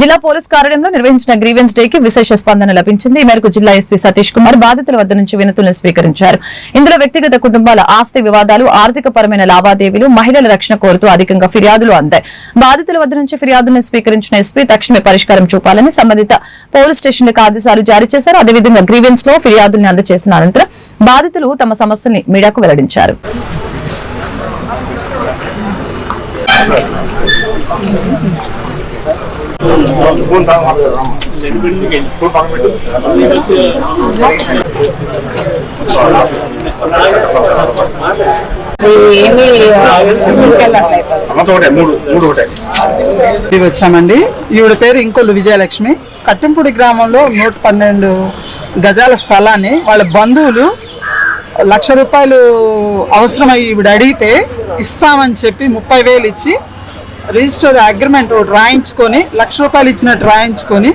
జిల్లా పోలీస్ కార్యాలయంలో నిర్వహించిన గ్రీవెన్స్ డే కి విశేష స్పందన లభించింది. ఈ మేరకు జిల్లా ఎస్పీ సతీష్ కుమార్ బాధితుల వద్ద నుంచి వినతులను స్వీకరించారు. ఇందులో వ్యక్తిగత కుటుంబాల ఆస్తి వివాదాలు ఆర్థిక పరమైన లావాదేవీలు మహిళల రక్షణ కోరుతూ అధికంగా ఫిర్యాదులు అందాయి. బాధితుల వద్ద నుంచి ఫిర్యాదులను స్వీకరించిన ఎస్పీ తక్షణమే పరిష్కారం చూపాలని సంబంధిత పోలీస్ స్టేషన్లకు ఆదేశాలు జారీ చేశారు. అదేవిధంగా గ్రీవెన్స్లో ఫిర్యాదుల్ని అందజేసిన అనంతరం బాధితులు తమ సమస్యల్ని మీడియాకు వెల్లడించారు. Thank you. వచ్చామండి. ఈవిడ పేరు ఇంకొల్లు విజయలక్ష్మి. కట్టింపూడి గ్రామంలో నూట పన్నెండు గజాల స్థలాన్ని వాళ్ళ బంధువులు లక్ష రూపాయలు అవసరమై ఈవిడ అడిగితే ఇస్తామని చెప్పి ముప్పై వేలు ఇచ్చి రిజిస్టర్ అగ్రిమెంట్ ఒకటి రాయించుకొని లక్ష రూపాయలు ఇచ్చినట్టు రాయించుకొని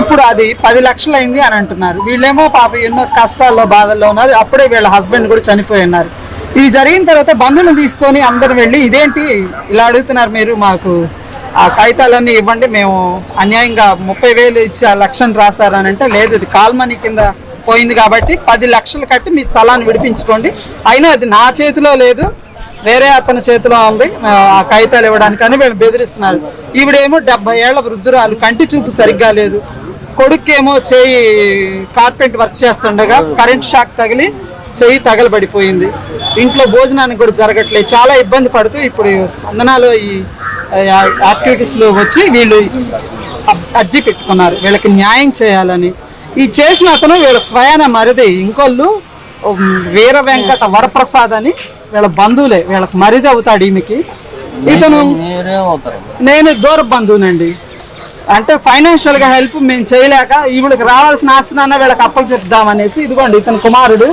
ఇప్పుడు అది పది లక్షలు అయింది అని అంటున్నారు. వీళ్ళేమో పాప ఎన్నో కష్టాల్లో బాధల్లో ఉన్నారు. అప్పుడే వీళ్ళ హస్బెండ్ కూడా చనిపోయి ఉన్నారు. ఇది జరిగిన తర్వాత బంధువులు తీసుకొని అందరు వెళ్ళి ఇదేంటి ఇలా అడుగుతున్నారు మీరు మాకు ఆ కాగితాలన్నీ ఇవ్వండి మేము అన్యాయంగా ముప్పై వేలు ఇచ్చి ఆ లక్షను రాశారని అంటే లేదు ఇది కాల్మనీ కింద పోయింది కాబట్టి పది లక్షలు కట్టి మీ స్థలాన్ని విడిపించుకోండి. అయినా అది నా చేతిలో లేదు వేరే అతని చేతిలో ఉంది. ఆ కాగితాలు ఇవ్వడానికి అని వీళ్ళు బెదిరిస్తున్నారు. ఈవిడేమో డెబ్బై ఏళ్ళ వృద్ధురాలు కంటి చూపు సరిగ్గా లేదు. కొడుక్కేమో చేయి కార్పెంట్ వర్క్ చేస్తుండగా కరెంట్ షాక్ తగిలి చెయ్యి తగలబడిపోయింది. ఇంట్లో భోజనానికి కూడా జరగట్లేదు. చాలా ఇబ్బంది పడుతూ ఇప్పుడు స్పందనలో ఈ యాక్టివిటీస్లో వచ్చి వీళ్ళు అబ్- అర్జీ పెట్టుకున్నారు. వీళ్ళకి న్యాయం చేయాలని. ఈ చేసిన అతను వీళ్ళ స్వయాన మరిది ఇంకోళ్ళు వీర వెంకట వరప్రసాద్ అని వీళ్ళ బంధువులే వీళ్ళకి మరిది అవుతాడు ఈమెకి. ఇతను నేను దూర బంధువునండి. అంటే ఫైనాన్షియల్గా హెల్ప్ మేము చేయలేక ఈవిడికి రావాల్సిన ఆస్తినన్నా వీళ్ళకి అప్పలు చెప్దామనేసి ఇదిగోండి ఇతను కుమారుడు.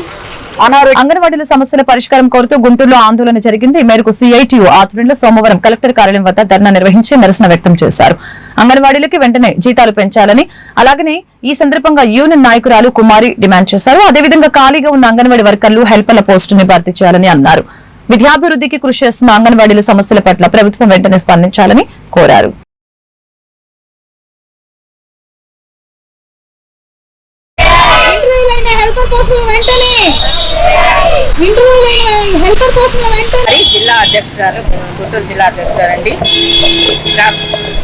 అంగన్వాడీల సమస్యల పరిష్కారం కోరుతూ గుంటూరులో ఆందోళన జరిగింది. ఈ మేరకు సిఐటియు ఆధ్వర్యంలో సోమవారం కలెక్టర్ కార్యాలయం వద్ద ధర్నా నిర్వహించి నిరసన వ్యక్తం చేశారు. అంగన్వాడీలకి వెంటనే జీతాలు పెంచాలని అలాగనే ఈ సందర్భంగా యూనియన్ నాయకురాలు కుమారి డిమాండ్ చేశారు. అదేవిధంగా ఖాళీగా ఉన్న అంగన్వాడీ వర్కర్లు హెల్పర్ల పోస్టుని భర్తీ చేయాలని అన్నారు. విద్యాభివృద్ధికి కృషి చేస్తున్న అంగన్వాడీల సమస్యల పట్ల ప్రభుత్వం వెంటనే స్పందించాలని కోరారు. హెల్పర్ పోస్టులు వెంటనే. ఇంటర్వ్యూ హెల్పర్ పోస్టుల వెంటనే. జిల్లా అధ్యక్షురాలు గుంటూరు జిల్లా అధ్యక్షురాలండి. ప్ర-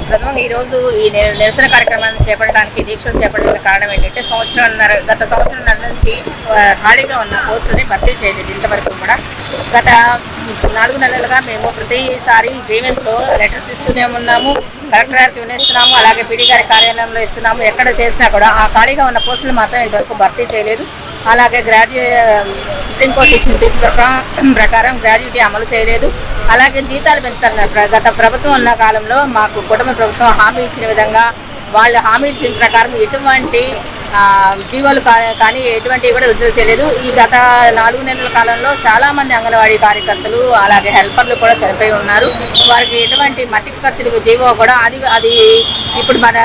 ప్రథమంగా ఈరోజు ఈ నిరసన కార్యక్రమాన్ని చేపట్టడానికి దీక్షలు చేపట్టడానికి కారణం ఏంటంటే సంవత్సరంన్నర గత సంవత్సరంన్నర నుంచి ఖాళీగా ఉన్న పోస్టులని భర్తీ చేయలేదు ఇంతవరకు కూడా. గత నాలుగు నెలలుగా మేము ప్రతిసారి గ్రీవెన్స్లో లెటర్స్ ఇస్తూనే ఉన్నాము కలెక్టర్ గారికి వినిస్తున్నాము అలాగే పీడీ గారి కార్యాలయంలో ఇస్తున్నాము ఎక్కడ చేసినా కూడా ఆ ఖాళీగా ఉన్న పోస్టులు మాత్రం ఇంతవరకు భర్తీ చేయలేదు. అలాగే గ్రాడ్యుయేట్ సుప్రీంకోర్టు ఇచ్చిన తీర్పు ప్రకారం గ్రాడ్యుయేటీ అమలు చేయలేదు. అలాగే జీతాలు పెంచుతున్నారు గత ప్రభుత్వం ఉన్న కాలంలో మాకు కుటుంబ ప్రభుత్వం హామీ ఇచ్చిన విధంగా వాళ్ళు హామీ ఇచ్చిన ప్రకారం ఎటువంటి జీవోలు కానీ ఎటువంటివి కూడా విడుదల చేయలేదు. ఈ గత నాలుగు నెలల కాలంలో చాలా మంది అంగన్వాడీ కార్యకర్తలు అలాగే హెల్పర్లు కూడా చనిపోయి ఉన్నారు. వారికి ఎటువంటి మట్టి ఖర్చులకు జీవో కూడా అది అది ఇప్పుడు మన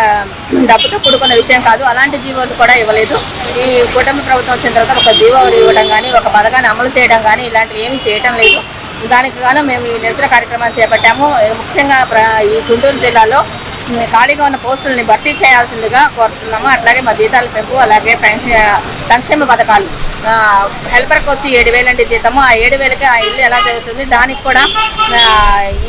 డబ్బుతో కూడుకున్న విషయం కాదు. అలాంటి జీవోలు కూడా ఇవ్వలేదు. ఈ కుటుంబ ప్రభుత్వం వచ్చిన తర్వాత ఒక జీవో ఇవ్వడం కానీ ఒక పథకాన్ని అమలు చేయడం కానీ ఇలాంటివి ఏమీ చేయటం లేదు. దానికి గాను మేము ఈ నిరసన కార్యక్రమాన్ని చేపట్టాము. ముఖ్యంగా ప్ర- ఈ గుంటూరు జిల్లాలో ఖాళీగా ఉన్న పోస్టుల్ని భర్తీ చేయాల్సిందిగా కోరుతున్నాము. అట్లాగే మా జీతాల పెంపు అలాగే సంక్షేమ పథకాలు. హెల్పర్కి వచ్చి ఏడు వేలండి జీతము. ఆ ఏడు వేలకి ఆ ఇల్లు ఎలా జరుగుతుంది? దానికి కూడా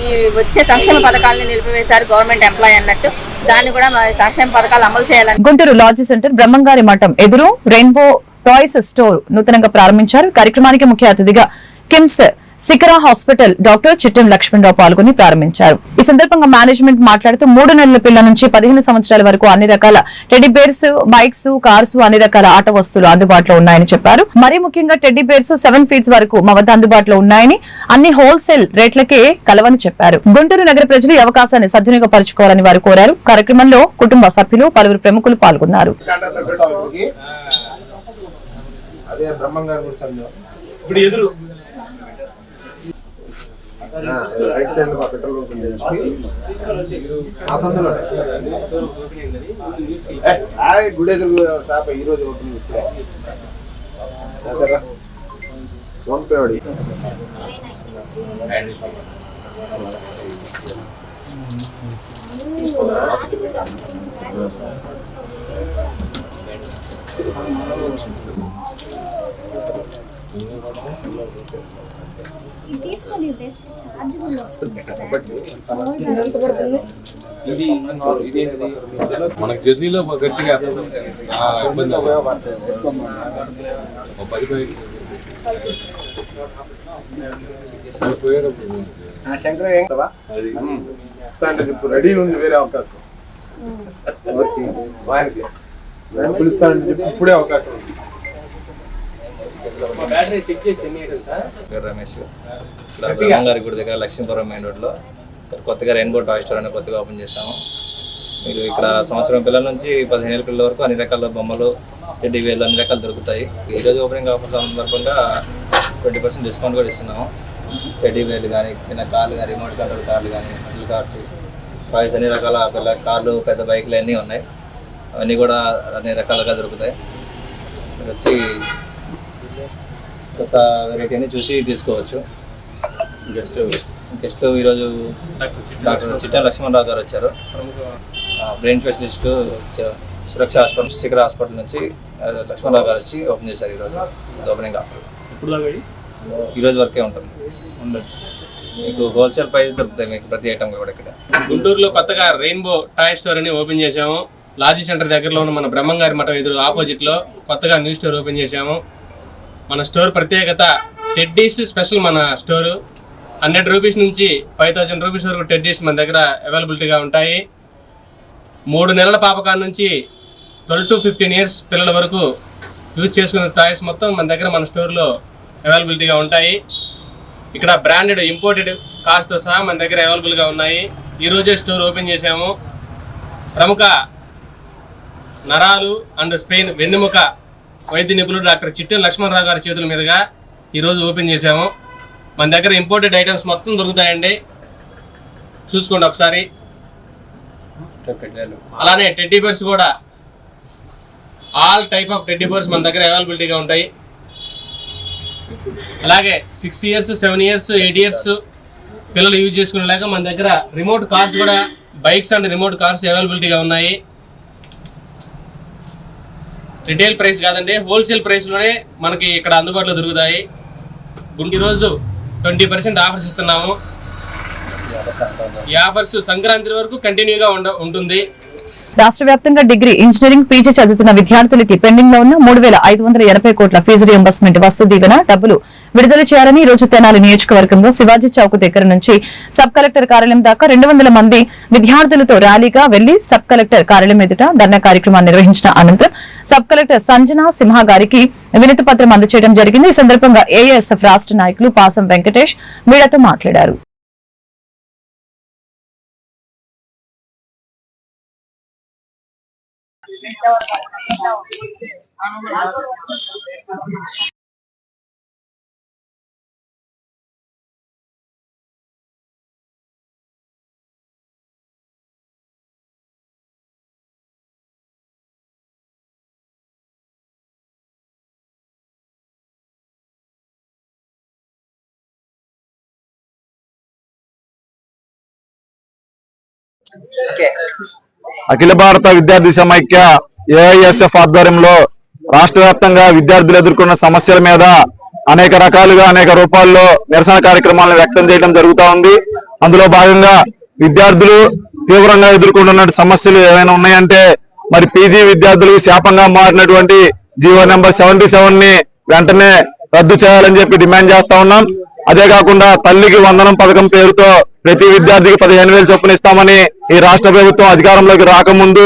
ఈ వచ్చే సంక్షేమ పథకాలని నిలిపివేశారు గవర్నమెంట్ ఎంప్లాయ్ అన్నట్టు. దాన్ని కూడా మా సంక్షేమ పథకాలు అమలు చేయాలని గుంటూరు లాడ్జి సెంటర్ బ్రహ్మంగారి మఠం ఎదురు రెయిన్బో టాయ్స్ స్టోర్ నూతనంగా ప్రారంభించారు. కార్యక్రమానికి ముఖ్య అతిథిగా కిమ్స్ సికరా హాస్పిటల్ డాక్టర్ చిట్టం లక్ష్మణరావు పాల్గొని ప్రారంభించారు. ఈ సందర్భంగా మేనేజ్మెంట్ మాట్లాడుతూ మూడు నెలల పిల్లల నుంచి పదిహేను సంవత్సరాల వరకు అన్ని రకాల టెడ్డీ బేర్స్ బైక్స్ కార్స్ అన్ని రకాల ఆట వస్తువులు అందుబాటులో ఉన్నాయని చెప్పారు. మరీ ముఖ్యంగా టెడ్డీ బేర్స్ సెవెన్ ఫీట్స్ వరకు మా వద్ద అందుబాటులో ఉన్నాయని అన్ని హోల్సేల్ రేట్లకే కలవని చెప్పారు. గుంటూరు నగర ప్రజలు ఈ అవకాశాన్ని సద్వినియోగపరచుకోవాలని వారు కోరారు. కార్యక్రమంలో కుటుంబ సభ్యులు పలువురు ప్రముఖులు పాల్గొన్నారు. ఇప్పుడు ఎదురు రైట్ సైడ్ మా పెట్రోల్ బంక్ ఉంది ఆ సందులో గుడి ఎదురు షాప్ ఈ రోజు ఓపెన్ ఫోన్ పే వాడి తీసుకొని మనకు జర్నీలో గట్టిగా ఆ, ఇబ్బంది పది పది. శంకర ఏం కదా ఇప్పుడు రెడీ ఉంది వేరే అవకాశం. ఓకే. వారికి. చెప్పి ఇప్పుడే అవకాశం ఉంది బ్యాటరీ చెక్ చేసి ఎన్ని ఐటమ్స్ సార్ పేరు రమేష్ గారి. గుడి దగ్గర లక్ష్మీపురం మెయిన్ రోడ్లో ఇక్కడ కొత్తగా రెయిన్బో టాయ్ స్టోర్ అని కొత్తగా ఓపెన్ చేశాము. మీరు ఇక్కడ సంవత్సరం పిల్లల నుంచి పదిహేను ఏళ్ళ పిల్లల వరకు అన్ని రకాల బొమ్మలు టెడ్డీ వేలు అన్ని రకాలు దొరుకుతాయి. ఈరోజు ఓపెనింగ్ ఆఫర్ సందర్భంగా ట్వంటీ పర్సెంట్ డిస్కౌంట్ కూడా ఇస్తున్నాము. టెడ్డీ వేలు కానీ చిన్న కార్లు కానీ రిమోట్ కంట్రోల్ కార్లు కానీ కార్స్ టాయ్స్ అన్ని రకాల పిల్ల కార్లు పెద్ద బైక్లు అన్నీ ఉన్నాయి. అవన్నీ కూడా అన్ని రకాలుగా దొరుకుతాయి. వచ్చి కొత్త వెరైటీ అన్ని చూసి తీసుకోవచ్చు. గెస్ట్ గెస్ట్ ఈరోజు డాక్టర్ చిట్టా లక్ష్మణరావు గారు వచ్చారు. Brain specialist Suraksha hospital Shikhar hospital నుంచి లక్ష్మణరావు గారు వచ్చి ఓపెన్ చేశారు ఈరోజు ఓపెనింగ్ దాకా ఈరోజు వరకే ఉంటుంది. ఉండదు. మీకు హోల్సేల్ ప్రైస్ దొరుకుతాయి మీకు ప్రతి ఐటమ్ కూడా ఇక్కడ. గుంటూరులో కొత్తగా రెయిన్బో టాయ్ స్టోర్ అని ఓపెన్ చేశాము. లాజీ సెంటర్ దగ్గరలో ఉన్న మన బ్రహ్మంగారి మఠం ఎదురు ఆపోజిట్లో కొత్తగా న్యూ స్టోర్ ఓపెన్ చేశాము. మన స్టోర్ ప్రత్యేకత టెడ్డీస్ స్పెషల్ మన స్టోరు. హండ్రెడ్ రూపీస్ నుంచి ఫైవ్ థౌజండ్ రూపీస్ వరకు టెడ్డీస్ మన దగ్గర అవైలబిలిటీగా ఉంటాయి. మూడు నెలల పాపకాల నుంచి ట్వెల్వ్ టు ఫిఫ్టీన్ ఇయర్స్ పిల్లల వరకు యూజ్ చేసుకునే టాయ్స్ మొత్తం మన దగ్గర మన స్టోర్లో అవైలబిలిటీగా ఉంటాయి. ఇక్కడ బ్రాండెడ్ ఇంపోర్టెడ్ కార్స్తో సహా మన దగ్గర అవైలబుల్గా ఉన్నాయి. ఈరోజే స్టోర్ ఓపెన్ చేశాము. ప్రముఖ నరాలు అండ్ స్పెయిన్ వెన్నెముక వైద్య నిపుణులు డాక్టర్ చిట్టెన్ లక్ష్మణరావు గారి చేతుల మీదుగా ఈరోజు ఓపెన్ చేశాము. మన దగ్గర ఇంపోర్టెడ్ ఐటమ్స్ మొత్తం దొరుకుతాయండి. చూసుకోండి ఒకసారి. అలానే టెడ్డీ బర్స్ కూడా all type of teddy bears మన దగ్గర అవైలబిలిటీగా ఉంటాయి. అలాగే six years seven years eight years పిల్లలు యూజ్ చేసుకునేలాగా మన దగ్గర రిమోట్ కార్స్ కూడా బైక్స్ అండ్ రిమోట్ కార్స్ అవైలబిలిటీగా ఉన్నాయి. రిటైల్ ప్రైస్ కాదండి హోల్సేల్ ప్రైస్లోనే మనకి ఇక్కడ అందుబాటులో దొరుకుతాయి. గుంటి రోజు ట్వంటీ పర్సెంట్ ఆఫర్స్ ఇస్తున్నాము. ఈ ఆఫర్స్ సంక్రాంతి వరకు కంటిన్యూగా ఉండ ఉంటుంది. రాష్ట్ర వ్యాప్తంగా డిగ్రీ ఇంజనీరింగ్ పీజీ చదువుతున్న విద్యార్థులకి పెండింగ్లో ఉన్న మూడు వేల ఐదు వందల ఎనభై కోట్ల ఫీజు రియంబర్స్మెంట్ వస్తు దీవెన డబ్బులు విడుదల చేయాలని ఈ రోజు తెనాలి నియోజకవర్గంలో శివాజీ చౌక్ దగ్గర నుంచి సబ్ కలెక్టర్ కార్యాలయం దాకా రెండు వందల మంది విద్యార్థులతో ర్యాలీగా వెళ్ళి సబ్ కలెక్టర్ కార్యాలయం ఎదుట ధర్నా కార్యక్రమాన్ని నిర్వహించిన అనంతరం సబ్ కలెక్టర్ సంజన సింహ గారికి వినతి పత్రం అందజేయడం జరిగింది. ఈ సందర్భంగా ఏఎస్ఎఫ్ రాష్ట్ర నాయకులు పాసం వెంకటేష్ మీడియాతో మాట్లాడారు. Okay. అఖిల భారత విద్యార్థి సమైక్య ఏఐఎస్ఎఫ్ ఆధ్వర్యంలో రాష్ట్ర వ్యాప్తంగా విద్యార్థులు ఎదుర్కొన్న సమస్యల మీద అనేక రకాలుగా అనేక రూపాల్లో నిరసన కార్యక్రమాలను వ్యక్తం చేయడం జరుగుతూ ఉంది. అందులో భాగంగా విద్యార్థులు తీవ్రంగా ఎదుర్కొంటున్న సమస్యలు ఏమైనా ఉన్నాయంటే మరి పీజీ విద్యార్థులకు శాపంగా మారినటువంటి జీవో నెంబర్ సెవెంటీ సెవెన్ని వెంటనే రద్దు చేయాలని చెప్పి డిమాండ్ చేస్తా ఉన్నాం. అదే కాకుండా తల్లికి వందనం పథకం పేరుతో ప్రతి విద్యార్థికి పదిహేను వేలు చొప్పున ఇస్తామని ఈ రాష్ట్ర ప్రభుత్వం అధికారంలోకి రాకముందు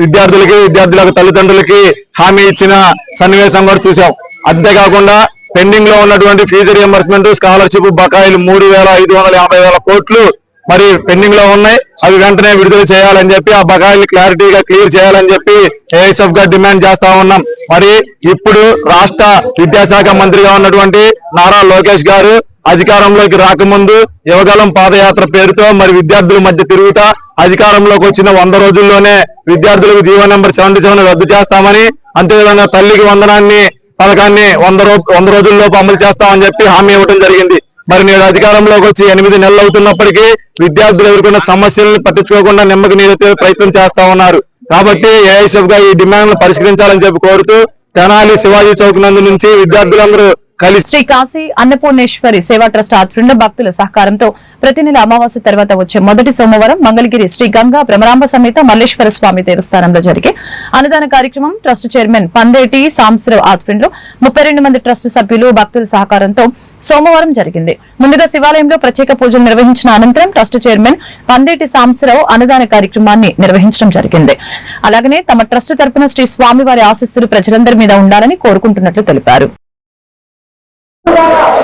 విద్యార్థులకి విద్యార్థులకు తల్లిదండ్రులకి హామీ ఇచ్చిన సన్నివేశం కూడా చూసాం అంతేకాకుండా పెండింగ్లో ఉన్నటువంటి ఫీజు రియంబర్స్మెంట్ స్కాలర్షిప్ బకాయిలు మూడు వేల ఐదు వందల యాభై వేల కోట్లు మరి పెండింగ్లో ఉన్నాయి. అవి వెంటనే విడుదల చేయాలని చెప్పి ఆ బకాయిలు క్లారిటీగా క్లియర్ చేయాలని చెప్పి ఏఎస్ఎఫ్గా డిమాండ్ చేస్తా ఉన్నాం. మరి ఇప్పుడు రాష్ట్ర విద్యాశాఖ మంత్రిగా ఉన్నటువంటి నారా లోకేష్ గారు అధికారంలోకి రాకముందు యువగలం పాదయాత్ర పేరుతో మరి విద్యార్థుల మధ్య తిరుగుతా అధికారంలోకి వచ్చిన వంద రోజుల్లోనే విద్యార్థులకు జీవో నెంబర్ సెవెంటీ సెవెన్ రద్దు చేస్తామని అంతేవిధంగా తల్లికి వందనాన్ని పథకాన్ని వంద రో వంద రోజుల్లోపు అమలు చేస్తామని చెప్పి హామీ ఇవ్వడం జరిగింది. మరి నేడు అధికారంలోకి వచ్చి ఎనిమిది నెలలు అవుతున్నప్పటికీ విద్యార్థులు ఎదుర్కొన్న సమస్యలను పట్టించుకోకుండా నెమ్మకి నీరెత్తే ప్రయత్నం చేస్తా ఉన్నారు. కాబట్టి ఏఐఎస్ఎఫ్గా ఈ డిమాండ్ పరిష్కరించాలని చెప్పి కోరుతూ తెనాలి శివాజీ చౌక్ నందు నుంచి విద్యార్థులందరూ శ్రీ కాశీ అన్నపూర్ణేశ్వరి సేవా ట్రస్ట్ ఆధ్వర్యంలో భక్తుల సహకారంతో ప్రతి నెల అమావాస్య తర్వాత వచ్చే మొదటి సోమవారం మంగళగిరి శ్రీ గంగా భ్రమరాంబ సమేత మల్లేశ్వర స్వామి దేవస్థానంలో జరిగే అన్నదాన కార్యక్రమం ట్రస్ట్ చైర్మన్ పందేటి సాంసరావు ఆధ్వర్యంలో ముప్పై రెండు మంది ట్రస్ట్ సభ్యులు భక్తుల సహకారంతో సోమవారం జరిగింది. ముందుగా శివాలయంలో ప్రత్యేక పూజలు నిర్వహించిన అనంతరం ట్రస్ట్ చైర్మన్ పందేటి సాంసరావు అన్నదాన కార్యక్రమాన్ని నిర్వహించడం జరిగింది. అలాగనే తమ ట్రస్ట్ తరపున శ్రీ స్వామివారి ఆశస్సులు ప్రజలందరి మీద ఉండాలని కోరుకుంటున్నట్లు తెలిపారు.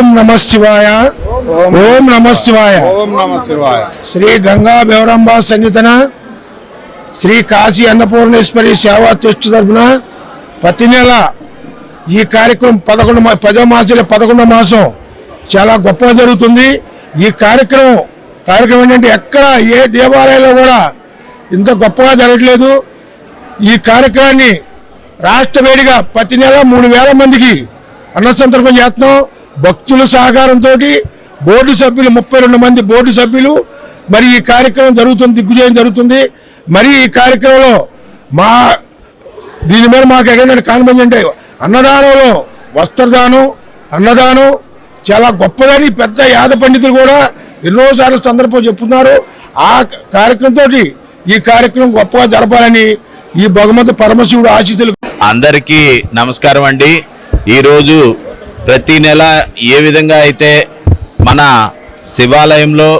ఓం నమ శివాయ. ఓం నమ శివాయ. ఓం నమ శివాయ. శ్రీ గంగా బెవరంబ సన్నిధన శ్రీ కాశీ అన్నపూర్ణేశ్వరి సేవా ట్రస్ట్ తరపున ప్రతి నెల ఈ కార్యక్రమం పదకొండు పదో మాసంలో పదకొండో మాసం చాలా గొప్పగా జరుగుతుంది. ఈ కార్యక్రమం కార్యక్రమం ఏంటంటే ఎక్కడ ఏ దేవాలయంలో కూడా ఇంత గొప్పగా జరగట్లేదు. ఈ కార్యక్రమాన్ని రాష్ట్ర వేడిగా ప్రతి నెల మూడు వేల మందికి అన్న సందర్భం చేస్తున్నాం. భక్తుల సహకారంతో బోర్డు సభ్యులు ముప్పై రెండు మంది బోర్డు సభ్యులు. మరి ఈ కార్యక్రమం జరుగుతుంది దిగ్గుజయం జరుగుతుంది. మరి ఈ కార్యక్రమంలో మా దీని మీద మాకు ఎగండి కాన్ఫిడెన్స్ అంటే అన్నదానంలో వస్త్రదానం అన్నదానం చాలా గొప్పదని పెద్ద యాద పండితులు కూడా ఎన్నోసార్లు సందర్భం చెప్తున్నారు. ఆ కార్యక్రమంతో ఈ కార్యక్రమం గొప్పగా జరపాలని ఈ భగవంతు పరమశివుడు ఆశీస్సులు అందరికీ నమస్కారం అండి. ఈరోజు ప్రతి నెల ఏ విధంగా అయితే మన శివాలయంలో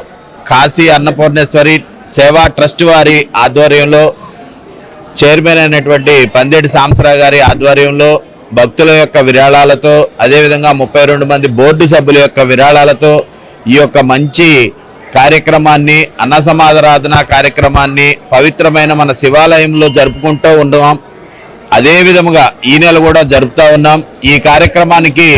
కాశీ అన్నపూర్ణేశ్వరి సేవా ట్రస్ట్ వారి ఆధ్వర్యంలో చైర్మన్ అయినటువంటి పందేటి సాంసరావు గారి ఆధ్వర్యంలో భక్తుల యొక్క విరాళాలతో అదేవిధంగా ముప్పై రెండు మంది బోర్డు సభ్యుల యొక్క విరాళాలతో ఈ యొక్క మంచి కార్యక్రమాన్ని అన్నసమాధరాధన కార్యక్రమాన్ని పవిత్రమైన మన శివాలయంలో జరుపుకుంటూ ఉన్నాం అదే విధముగా ఈ నెల కూడా జరుపుతూ ఉన్నాం. ఈ కార్యక్రమానికి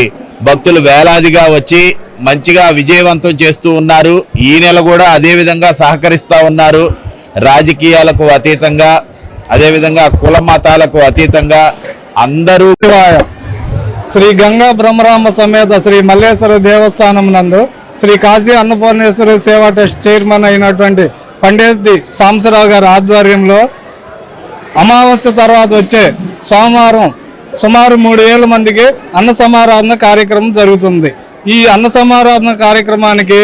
భక్తులు వేలాదిగా వచ్చి మంచిగా విజయవంతం చేస్తూ ఉన్నారు. ఈ నెల కూడా అదేవిధంగా సహకరిస్తూ ఉన్నారు. రాజకీయాలకు అతీతంగా అదేవిధంగా కుల మతాలకు అతీతంగా అందరూ శ్రీ గంగా బ్రహ్మరామ సమేత శ్రీ మల్లేశ్వర దేవస్థానం నందు శ్రీ కాశీ అన్నపూర్ణేశ్వర సేవా ట్రస్ట్ చైర్మన్ అయినటువంటి పండిత్ సాంసరావు గారి ఆధ్వర్యంలో అమావాస్య తర్వాత వచ్చే సోమవారం సుమారు మూడు వేల మందికి అన్న సమారాధన కార్యక్రమం జరుగుతుంది. ఈ అన్న సమారాధన కార్యక్రమానికి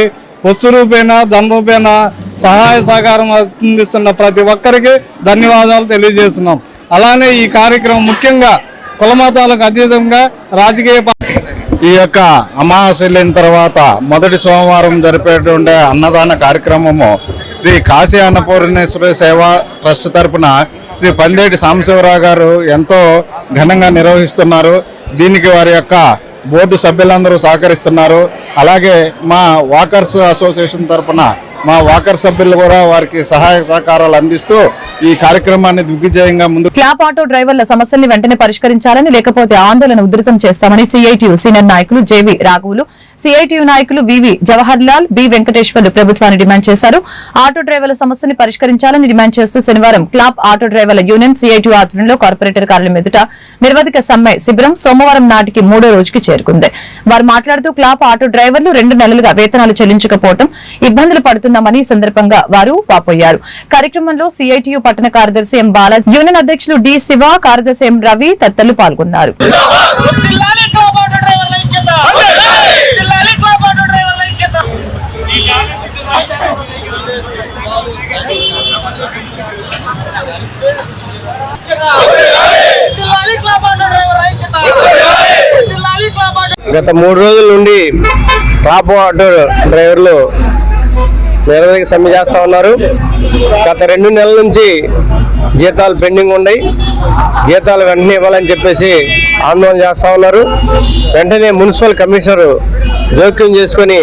వస్తు రూపేణ ధన రూపేణ సహాయ సహకారం అందిస్తున్న ప్రతి ఒక్కరికి ధన్యవాదాలు తెలియజేస్తున్నాం. అలానే ఈ కార్యక్రమం ముఖ్యంగా కులమతాలకు అతీతంగా రాజకీయ ఈ యొక్క అమావాస్య తర్వాత మొదటి సోమవారం జరిపేటువంటి అన్నదాన కార్యక్రమము శ్రీ కాశీ అన్నపూర్ణేశ్వర సేవా ట్రస్ట్ తరపున శ్రీ పందేటి సాంబశివరావు గారు ఎంతో ఘనంగా నిర్వహిస్తున్నారు. దీనికి వారి యొక్క బోర్డు సభ్యులందరూ సహకరిస్తున్నారు. అలాగే మా వాకర్స్ అసోసియేషన్ తరఫున మా వాకర్ సభ్యులు కూడా వారికి సహాయ సహకారాలు అందిస్తూ ఈ కార్యక్రమాన్ని దిగ్విజయంగా ముందు క్లాప్ ఆటో డ్రైవర్ల సమస్యల్ని వెంటనే పరిష్కరించాలని లేకపోతే ఆందోళన ఉధృతం చేస్తామని సిఐటియు సీనియర్ నాయకులు జేవి రాఘవులు సిఐటియు నాయకులు V V Jawahar Lal B Venkateswarlu ప్రభుత్వాన్ని డిమాండ్ చేశారు. ఆటో డ్రైవర్ల సమస్యని పరిష్కరించాలని డిమాండ్ చేస్తూ శనివారం క్లాప్ ఆటో డ్రైవర్ల యూనియన్ సిఐటియు ఆధ్వర్యంలో కార్పొరేటర్ కార్యాలయం ఎదుట నిర్వధిక సమ్మె శిబిరం సోమవారం నాటికి మూడో రోజుకి చేరుకుంది. వారు మాట్లాడుతూ క్లాప్ ఆటో డ్రైవర్లు రెండు నెలలుగా వేతనాలు చెల్లించకపోవడం ఇబ్బందులు పడుతున్నారు చేస్తున్నామని సందర్భంగా వారు వాపోయారు. కార్యక్రమంలో సిఐటియు పట్టణ కార్యదర్శి ఎం బాల యూనియన్ అధ్యక్షులు డి శివ కార్యదర్శి ఎం రవి తదితరులు పాల్గొన్నారు. గత మూడు రోజుల నుండి టాప్ ఆటో డ్రైవర్లు నిరవధిక సమ్మె చేస్తూ ఉన్నారు. గత రెండు నెలల నుంచి జీతాలు పెండింగ్ ఉన్నాయి. జీతాలు వెంటనే ఇవ్వాలని చెప్పేసి ఆందోళన చేస్తూ ఉన్నారు. వెంటనే మున్సిపల్ కమిషనర్ జోక్యం చేసుకొని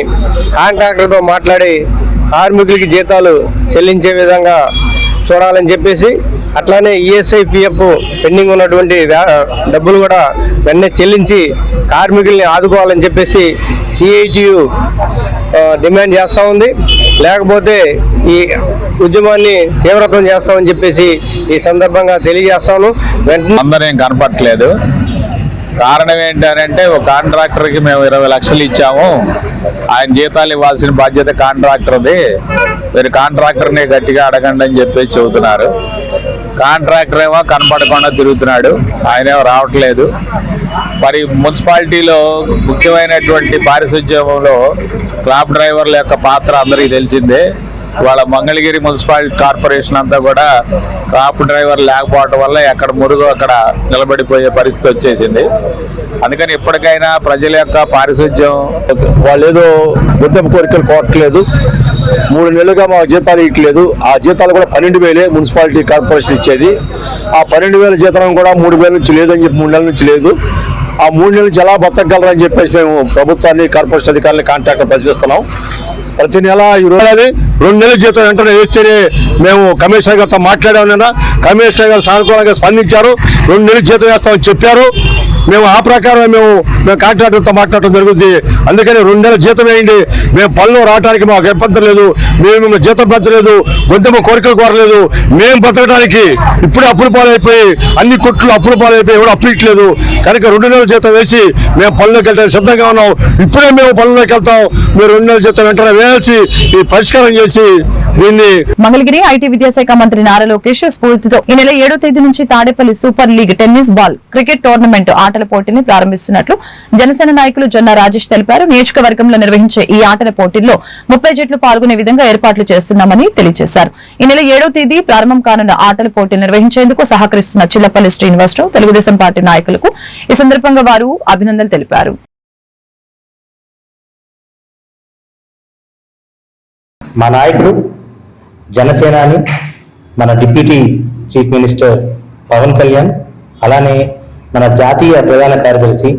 కాంట్రాక్టర్తో మాట్లాడి కార్మికులకి జీతాలు చెల్లించే విధంగా చూడాలని చెప్పేసి అట్లానే ఈఎస్ఐ పిఎఫ్ పెండింగ్ ఉన్నటువంటి డబ్బులు కూడా వెంటనే చెల్లించి కార్మికుల్ని ఆదుకోవాలని చెప్పేసి సిఐటియు డిమాండ్ చేస్తూ ఉంది. లేకపోతే ఈ ఉద్యమాన్ని తీవ్రతం చేస్తామని చెప్పేసి ఈ సందర్భంగా తెలియజేస్తాను. వెంటనే అందరూ ఏం కనపట్లేదు కారణం ఏంటంటే ఒక కాంట్రాక్టర్కి మేము ఇరవై లక్షలు ఇచ్చాము. ఆయన జీతాలు ఇవ్వాల్సిన బాధ్యత కాంట్రాక్టర్ది. మీరు కాంట్రాక్టర్ని గట్టిగా అడగండి అని చెప్పి చెబుతున్నారు. కాంట్రాక్టర్ ఏమో కనపడకుండా తిరుగుతున్నాడు. ఆయనేమో రావట్లేదు. మరి మున్సిపాలిటీలో ముఖ్యమైనటువంటి పారిశుధ్యంలో క్లాబ్ డ్రైవర్ల యొక్క పాత్ర అందరికీ తెలిసిందే. వాళ్ళ మంగళగిరి మున్సిపాలిటీ కార్పొరేషన్ అంతా కూడా క్రాప్ డ్రైవర్ లేకపోవడం వల్ల ఎక్కడ మురుగు అక్కడ నిలబడిపోయే పరిస్థితి వచ్చేసింది. అందుకని ఇప్పటికైనా ప్రజల యొక్క పారిశుధ్యం వాళ్ళు ఏదో ఉద్యమ కోరికలు కోరట్లేదు. మూడు నెలలుగా మా జీతాలు ఇవ్వట్లేదు. ఆ జీతాలు కూడా పన్నెండు వేలే మున్సిపాలిటీ కార్పొరేషన్ ఇచ్చేది. ఆ పన్నెండు వేల జీతం కూడా మూడు వేల నుంచి లేదని చెప్పి మూడు నెలల నుంచి లేదు. ఆ మూడు నెలలు నుంచి ఎలా బతకగలరని చెప్పేసి మేము ప్రభుత్వాన్ని కార్పొరేషన్ అధికారులని కాంట్రాక్టర్ ప్రశ్నిస్తున్నాం ప్రతి నెల ఈ రోజు రెండు నెలల జీతం వెంటనే వేస్తేనే మేము కమిషనర్ గారితో మాట్లాడామన్నా కమిషనర్ గారు సానుకూలంగా స్పందించారు. రెండు నెలల జీతం వేస్తామని చెప్పారు. మేము ఆ ప్రకారం మేము మేము కాంట్రాక్టర్తో మాట్లాడటం జరుగుతుంది అందుకని రెండు నెలల జీతం వేయండి. మేము పనులు రావడానికి మాకు ఇబ్బంది లేదు. మేము మిమ్మల్ని జీతం పెంచలేదు. ఉద్యమ కోరికలు కోరలేదు. మేము బతకడానికి ఇప్పుడే అప్పులు పాలైపోయి అన్ని కొట్లు అప్పులు పాలైపోయి కూడా అప్పు ఇట్లేదు కనుక రెండు నెలల జీతం వేసి మేము పనులకు వెళ్ళడానికి సిద్ధంగా ఉన్నాం. ఇప్పుడే మేము పనులకు వెళ్తాం. మీరు రెండు నెలల జీతం వెంటనే వేసి ఈ పరిష్కారం చేసి దీన్ని మంగళగిరి ఐటీ విద్యాశాఖ మంత్రి నారా లోకేష్ స్ఫూర్తితో ఈ నెల ఏడో తేదీ నుంచి Tadepalli super league tennis ball cricket tournament ఆటల పోటీని ప్రారంభిస్తున్నట్లు జనసేన నాయకులు జొన్న రాజేష్ తెలిపారు. నియోజకవర్గంలో నిర్వహించే ఈ ఆటల పోటీల్లో ముప్పై జట్లు పాల్గొనే విధంగా ఏర్పాట్లు చేస్తున్నామని తెలియజేశారు. ఈ నెల ఏడో తేదీ ప్రారంభం కానున్న ఆటల పోటీ నిర్వహించేందుకు సహకరిస్తున్న చిల్లపల్లి శ్రీనివాసరావు తెలుగుదేశం పార్టీ నాయకులకు ఈ సందర్భంగా వారు అభినందనలు తెలిపారు. మా నాయకుడు జనసేనాని మన deputy chief minister Pawan Kalyan అలానే మన జాతీయ ప్రధాన కార్యదర్శి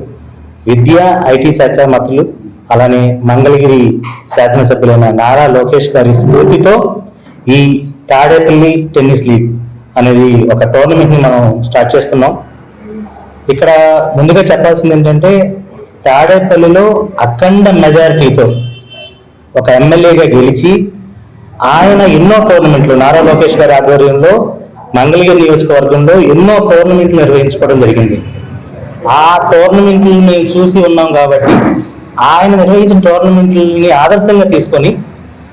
విద్యా ఐటీ శాఖ మంత్రులు అలానే మంగళగిరి శాసనసభ్యులైన నారా లోకేష్ గారి స్ఫూర్తితో ఈ తాడేపల్లి టెన్నిస్ లీగ్ అనేది ఒక టోర్నమెంట్ని మనం స్టార్ట్ చేస్తున్నాం. ఇక్కడ ముందుగా చెప్పాల్సింది ఏంటంటే తాడేపల్లిలో అఖండ మెజారిటీతో ఒక ఎమ్మెల్యేగా గెలిచి ఆయన ఎన్నో టోర్నమెంట్లు నారా లోకేష్ గారి ఆధ్వర్యంలో మంగళగిరి నియోజకవర్గంలో ఎన్నో టోర్నమెంట్లు నిర్వహించుకోవడం జరిగింది. ఆ టోర్నమెంట్లు మేము చూసి ఉన్నాం కాబట్టి ఆయన నిర్వహించిన టోర్నమెంట్లని ఆదర్శంగా తీసుకొని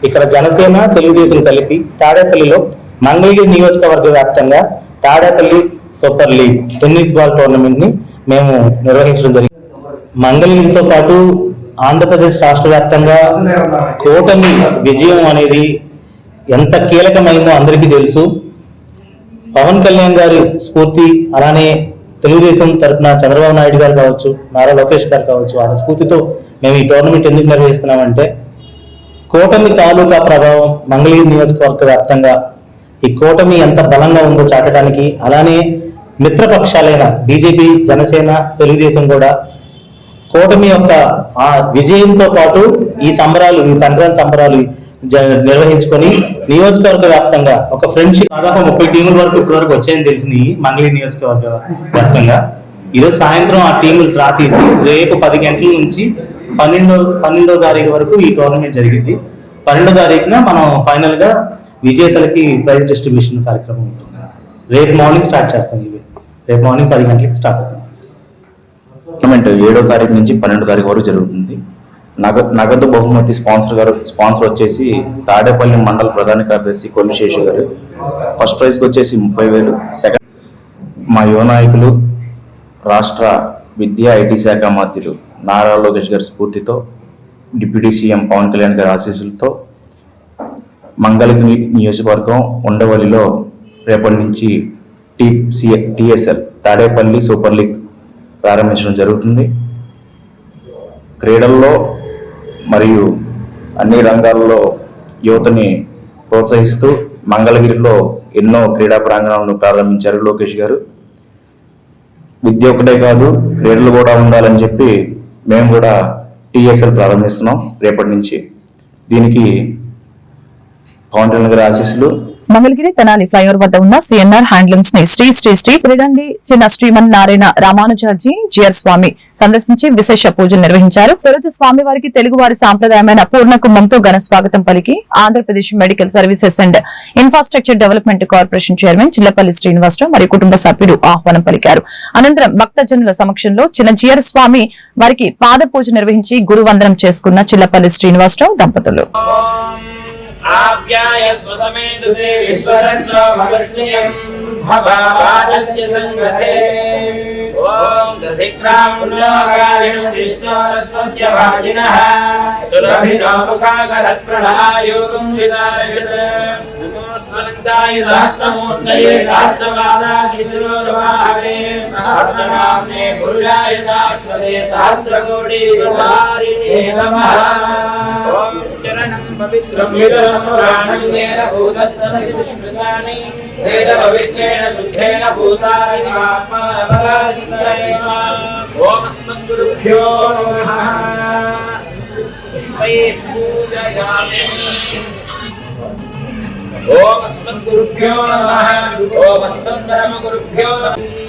ఇక్కడ జనసేన తెలుగుదేశం కలిపి తాడేపల్లిలో మంగళగిరి నియోజకవర్గ వ్యాప్తంగా Tadepalli super league tennis ball టోర్నమెంట్ని మేము నిర్వహించడం జరిగింది. మంగళగిరితో పాటు ఆంధ్రప్రదేశ్ రాష్ట్ర వ్యాప్తంగా కూటమి విజయం అనేది ఎంత కీలకమైందో అందరికీ తెలుసు. పవన్ కళ్యాణ్ గారి స్ఫూర్తి అలానే తెలుగుదేశం తరఫున చంద్రబాబు నాయుడు గారు కావచ్చు నారా లోకేష్ గారు కావచ్చు వాళ్ళ స్ఫూర్తితో మేము ఈ టోర్నమెంట్ ఎందుకు నిర్వహిస్తున్నామంటే కూటమి తాలూకా ప్రభావం మంగళగిరి నియోజకవర్గ వ్యాప్తంగా ఈ కూటమి ఎంత బలంగా ఉందో చాటడానికి అలానే మిత్రపక్షాలైన బీజేపీ జనసేన తెలుగుదేశం కూడా కూటమి యొక్క ఆ విజయంతో పాటు ఈ సంబరాలు ఈ సంక్రాంతి సంబరాలు జ- నిర్వహించుకొని నియోజకవర్గ వ్యాప్తంగా ఒక ఫ్రెండ్షిప్ దాదాపు ముప్పై టీముల వరకు ఇప్పటి వరకు వచ్చాయని తెలిసింది మంగళగిరి నియోజకవర్గ వ్యాప్తంగా. ఈరోజు సాయంత్రం ఆ టీములు డ్రా తీసి రేపు పది గంటల నుంచి పన్నెండో పన్నెండో తారీఖు వరకు ఈ టోర్నమెంట్ జరిగింది. పన్నెండో తారీఖున మనం ఫైనల్గా విజేతలకి ప్రైజ్ డిస్ట్రిబ్యూషన్ కార్యక్రమం ఉంటుంది. రేపు మార్నింగ్ స్టార్ట్ చేస్తాం ఇవి. రేపు మార్నింగ్ పది గంటలకి స్టార్ట్ అవుతుంది. టోర్నమెంట్ ఏడో తారీఖు నుంచి పన్నెండో తారీఖు వరకు జరుగుతుంది. నగ నగదు బహుమతి స్పాన్సర్ గారు స్పాన్సర్ వచ్చేసి తాడేపల్లి మండల ప్రధాన కార్యదర్శి కొల్లిశేషు గారు. ఫస్ట్ ప్రైజ్కి వచ్చేసి ముప్పై వేలు. సెకండ్ మా యువ నాయకులు రాష్ట్ర విద్యా ఐటీ శాఖ మంత్రులు నారా లోకేష్ గారి స్ఫూర్తితో డిప్యూటీ సీఎం పవన్ కళ్యాణ్ గారి ఆశీస్సులతో మంగళగిరి నియోజకవర్గం ఉండవల్లిలో రేపటి నుంచి T C TSL Tadepalli super league ప్రారంభించడం జరుగుతుంది. క్రీడల్లో మరియు అన్ని రంగాల్లో యువతని ప్రోత్సహిస్తూ మంగళగిరిలో ఎన్నో క్రీడా ప్రాంగణాలను ప్రారంభించారు లోకేష్ గారు. విద్య ఒకటే కాదు క్రీడలు కూడా ఉండాలని చెప్పి మేము కూడా టీఎస్ఎల్ ప్రారంభిస్తున్నాం రేపటి నుంచి. దీనికి పవన్ కళ్యాణ్ గారి ఆశీస్సులు మంగళగిరి తెనాలి ఫ్లైఓవర్ వద్ద ఉన్న సిఎన్ఆర్ హ్యాండ్లూమ్స్ని శ్రీ శ్రీ శ్రీ పిరడండి చిన్న శ్రీమన్ నారాయణ రామానుజార్జీ జిఆర్ స్వామి సందర్శించి విశేష పూజలు నిర్వహించారు. తొలుత స్వామి వారికి తెలుగు వారి సాంప్రదాయమైన పూర్ణ కుంభంతో ఘన స్వాగతం పలికి Andhra Pradesh medical services and infrastructure development corporation chairman Chillapalli Srinivasarao మరియు కుటుంబ సభ్యులు ఆహ్వానం పలికారు. అనంతరం భక్తజనుల సమక్షంలో చిన్న జిఆర్ స్వామి వారికి పాద పూజ నిర్వహించి గురువందనం చేసుకున్న చిల్లపల్లి శ్రీనివాసరావు దంపతులు. आप्याय स्वसमेतुते विश्वरस्य भवस्नियं भवापादस्य सङ्गते ॐ दधिक्राम्लोकायं विष्णोरस्वस्य भाजिनः सुरभिनो मुखाकरत्प्रणहायोगं विदारयत् नमोऽस्मन्ताय सहस्रमूर्तये सहस्रपादाक्षिशिरोर्वाहवे सहस्रनाम्ने पुरुषाय शाश्वते सहस्रकोटिविधारिणे नमः पितृभिरहमुराणङ्गेन भूतस्तमरिदुष्कृतानि वेदभविज्ञेन शुद्धेन भूतादिवात्मानपराधिकरेव ओमस्मद्गुरुभ्यो नमः पुष्पये पूजयामि ओमस्मद्गुरुभ्यो नमः ओमस्मद्परमगुरुभ्यो नमः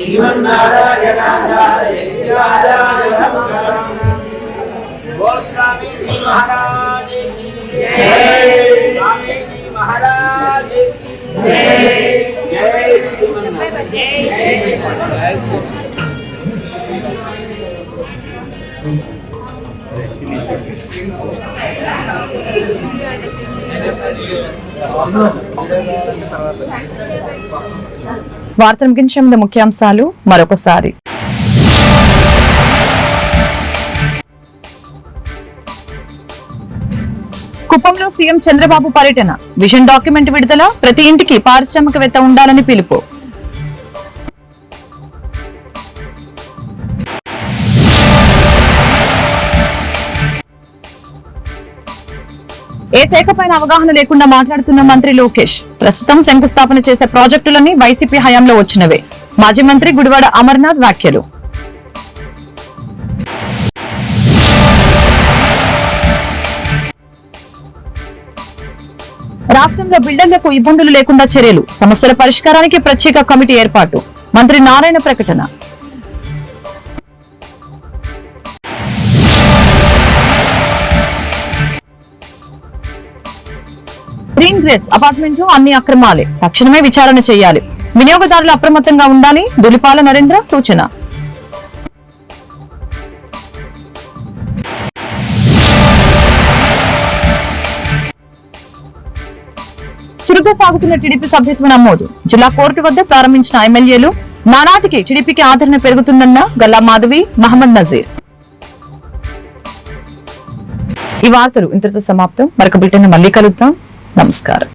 श्रीमन्नारायणाचार्य वो स्वामी जी महाराज की जय स्वामी जी महाराज की जय जय श्रीमन्नारायण వార్త ముగించే ముందు ముఖ్యాంశాలు మరొకసారి. కుప్పంలో సీఎం చంద్రబాబు పర్యటన. విజన్ డాక్యుమెంట్ విడుదల ప్రతి ఇంటికి పారిశ్రామికవేత్త ఉండాలని పిలుపు. ఏ శాఖపై అవగాహన లేకుండా మాట్లాడుతున్న మంత్రి లోకేష్ ప్రస్తుతం శంకుస్థాపన చేసే ప్రాజెక్టులన్నీ వైసీపీ హయాంలో వచ్చినవే. మాజీ మంత్రి గుడివాడ అమర్నాథ్ వ్యాఖ్యలు. రాష్ట్రంలో బిల్డర్లకు ఇబ్బందులు లేకుండా చర్యలు సమస్యల పరిష్కారానికి ప్రత్యేక కమిటీ ఏర్పాటు. మంత్రి నారాయణ ప్రకటన. గ్రీన్ గ్రేస్ అపార్ట్మెంట్లో అన్ని అక్రమాలే. తక్షణమే విచారణ చేయాలి. వినియోగదారులు అప్రమత్తంగా ఉండాలి. దులిపాల నరేంద్ర సూచన. చురుగ్గా సాగుతున్న టీడీపీ సభ్యత్వ నమోదు. జిల్లా కోర్టు వద్ద ప్రారంభించిన ఎమ్మెల్యేలు నానాటికి టీడీపీకి ఆదరణ పెరుగుతుందన్న గల్లా మాధవి మహమ్మద్ నజీర్. ఈ వార్తలు ఇంతటితో సమాప్తం. మరొక బిల్టన్ మళ్ళీ కలుద్దాం. నమస్కారం